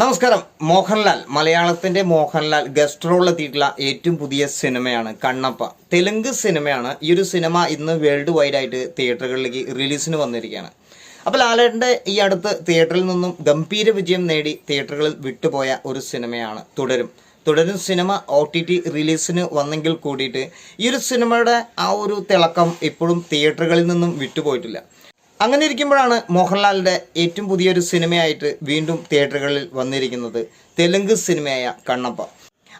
നമസ്കാരം. മോഹൻലാൽ മലയാളത്തിന്റെ മോഹൻലാൽ ഗസ്റ്റ് റോളിൽ എത്തിയിട്ടുള്ള ഏറ്റവും പുതിയ സിനിമയാണ് കണ്ണപ്പ. തെലുങ്ക് സിനിമയാണ്. ഈ ഒരു സിനിമ ഇന്ന് വേൾഡ് വൈഡ് ആയിട്ട് തിയേറ്ററുകളിലേക്ക് റിലീസിന് വന്നിരിക്കുകയാണ്. അപ്പോൾ ലാലേട്ടന്റെ ഈ അടുത്ത് തിയേറ്ററിൽ നിന്നും ഗംഭീര വിജയം നേടി തിയേറ്ററുകളിൽ വിട്ടുപോയ ഒരു സിനിമയാണ് തുടരും. തുടരും സിനിമ ഒ ടി ടി റിലീസിന് വന്നെങ്കിൽ കൂടിയിട്ട് ഈ ഒരു സിനിമയുടെ ആ ഒരു തിളക്കം ഇപ്പോഴും തിയേറ്ററുകളിൽ നിന്നും വിട്ടുപോയിട്ടില്ല. അങ്ങനെ ഇരിക്കുമ്പോഴാണ് മോഹൻലാലിന്റെ ഏറ്റവും പുതിയൊരു സിനിമയായിട്ട് വീണ്ടും തിയേറ്ററുകളിൽ വന്നിരിക്കുന്നത് തെലുങ്ക് സിനിമയായ കണ്ണപ്പ.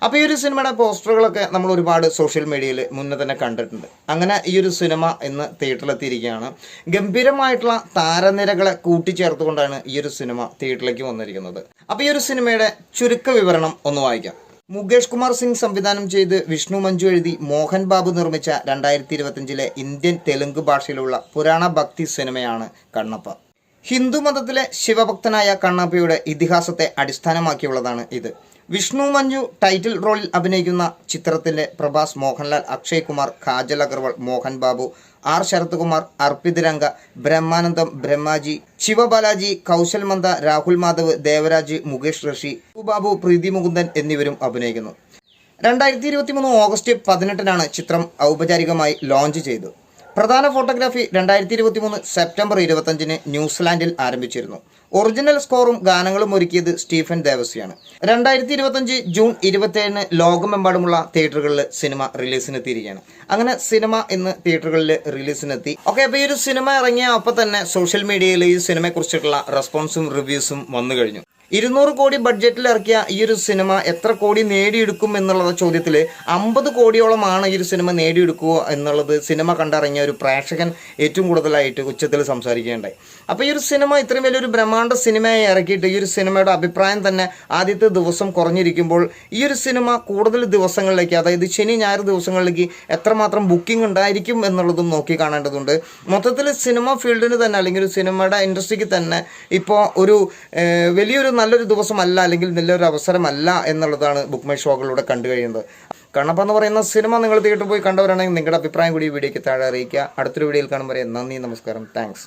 അപ്പോൾ ഈ ഒരു സിനിമയുടെ പോസ്റ്ററുകളൊക്കെ നമ്മൾ ഒരുപാട് സോഷ്യൽ മീഡിയയിൽ മുന്നേ തന്നെ കണ്ടിട്ടുണ്ട്. അങ്ങനെ ഈ ഒരു സിനിമ ഇന്ന് തിയേറ്ററിലെത്തിയിരിക്കുകയാണ്. ഗംഭീരമായിട്ടുള്ള താരനിരകളെ കൂട്ടിച്ചേർത്തുകൊണ്ടാണ് ഈ ഒരു സിനിമ തിയേറ്ററിലേക്ക് വന്നിരിക്കുന്നത്. അപ്പോൾ ഈ ഒരു സിനിമയുടെ ചുരുക്ക വിവരണം ഒന്ന് വായിക്കാം. മുകേഷ് കുമാർ സിംഗ് സംവിധാനം ചെയ്ത് വിഷ്ണു മഞ്ജു എഴുതി മോഹൻ ബാബു നിർമ്മിച്ച രണ്ടായിരത്തി ഇരുപത്തിയഞ്ചിലെ ഇന്ത്യൻ തെലുങ്ക് ഭാഷയിലുള്ള പുരാണ ഭക്തി സിനിമയാണ് കണ്ണപ്പ. ഹിന്ദു മതത്തിലെ ശിവഭക്തനായ കണ്ണപ്പയുടെ ഇതിഹാസത്തെ അടിസ്ഥാനമാക്കിയുള്ളതാണ് ഇത്. വിഷ്ണു മഞ്ജു ടൈറ്റിൽ റോളിൽ അഭിനയിക്കുന്ന ചിത്രത്തിലെ പ്രഭാസ് മോഹൻലാൽ അക്ഷയ് കുമാർ കാജൽ അഗർവാൾ മോഹൻ ബാബു ആർ ശരത്കുമാർ അർപ്പിത് രംഗ ബ്രഹ്മാനന്ദം ബ്രഹ്മാജി ശിവബാലാജി കൗശൽ മന്ദ രാഹുൽ മാധവ് ദേവരാജ് മുകേഷ് ഋഷി ബാബു പ്രീതി മുകുന്ദൻ എന്നിവരും അഭിനയിക്കുന്നു. രണ്ടായിരത്തി ഇരുപത്തി മൂന്ന് ഓഗസ്റ്റ് പതിനെട്ടിനാണ് ചിത്രം ഔപചാരികമായി ലോഞ്ച് ചെയ്തത്. പ്രധാന ഫോട്ടോഗ്രാഫി രണ്ടായിരത്തി ഇരുപത്തി മൂന്ന് സെപ്റ്റംബർ ഇരുപത്തഞ്ചിന് ന്യൂസിലാൻഡിൽ ആരംഭിച്ചിരുന്നു. ഒറിജിനൽ സ്കോറും ഗാനങ്ങളും ഒരുക്കിയത് സ്റ്റീഫൻ ദേവസിയാണ്. രണ്ടായിരത്തി ഇരുപത്തഞ്ച് ജൂൺ ഇരുപത്തേഴിന് ലോകമെമ്പാടുമുള്ള തിയേറ്ററുകളിൽ സിനിമ റിലീസിനെത്തിയിരിക്കുകയാണ്. അങ്ങനെ സിനിമ ഇന്ന് തിയേറ്ററുകളിൽ റിലീസിനെത്തി. ഓക്കെ അപ്പോൾ ഈ ഒരു സിനിമ ഇറങ്ങിയ അപ്പം തന്നെ സോഷ്യൽ മീഡിയയിൽ ഈ സിനിമയെക്കുറിച്ചിട്ടുള്ള റെസ്പോൺസും റിവ്യൂസും വന്നു കഴിഞ്ഞു. ഇരുന്നൂറ് കോടി ബഡ്ജറ്റിൽ ഇറക്കിയ ഈ ഒരു സിനിമ എത്ര കോടി നേടിയെടുക്കും എന്നുള്ള ചോദ്യത്തിൽ അമ്പത് കോടിയോളമാണ് ഈ ഒരു സിനിമ നേടിയെടുക്കുക എന്നുള്ളത് സിനിമ കണ്ടിറങ്ങിയ ഒരു പ്രേക്ഷകൻ ഏറ്റവും കൂടുതലായിട്ട് ഉച്ചത്തിൽ സംസാരിക്കുകയുണ്ടായി അപ്പോൾ ഈ ഒരു സിനിമ ഇത്രയും വലിയൊരു ബ്രഹ്മാണ്ഡ സിനിമയായി ഇറക്കിയിട്ട് ഈ ഒരു സിനിമയുടെ അഭിപ്രായം തന്നെ ആദ്യത്തെ ദിവസം കുറഞ്ഞിരിക്കുമ്പോൾ ഈ ഒരു സിനിമ കൂടുതൽ ദിവസങ്ങളിലേക്ക് അതായത് ശനി ഞായർ ദിവസങ്ങളിലേക്ക് എത്രമാത്രം ബുക്കിംഗ് ഉണ്ടായിരിക്കും എന്നുള്ളതും നോക്കി കാണേണ്ടതുണ്ട്. മൊത്തത്തിൽ സിനിമ ഫീൽഡിന് തന്നെ അല്ലെങ്കിൽ ഒരു സിനിമയുടെ ഇൻഡസ്ട്രിക്ക് തന്നെ ഇപ്പോൾ ഒരു വലിയൊരു നല്ലൊരു ദിവസമല്ല അല്ലെങ്കിൽ നല്ലൊരു അവസരമല്ല എന്നുള്ളതാണ് ബുക്ക് മൈ ഷോകളിലൂടെ കണ്ടു കഴിയുന്നത്. കണ്ണപ്പ എന്ന് പറയുന്ന സിനിമ നിങ്ങൾ തിയേറ്ററിൽ പോയി കണ്ടവരാണെങ്കിൽ നിങ്ങളുടെ അഭിപ്രായം കൂടി ഈ വീഡിയോയ്ക്ക് താഴെ അറിയിക്കുക. അടുത്തൊരു വീഡിയോയിൽ കാണുമ്പോൾ നന്ദി നമസ്കാരം. താങ്ക്സ്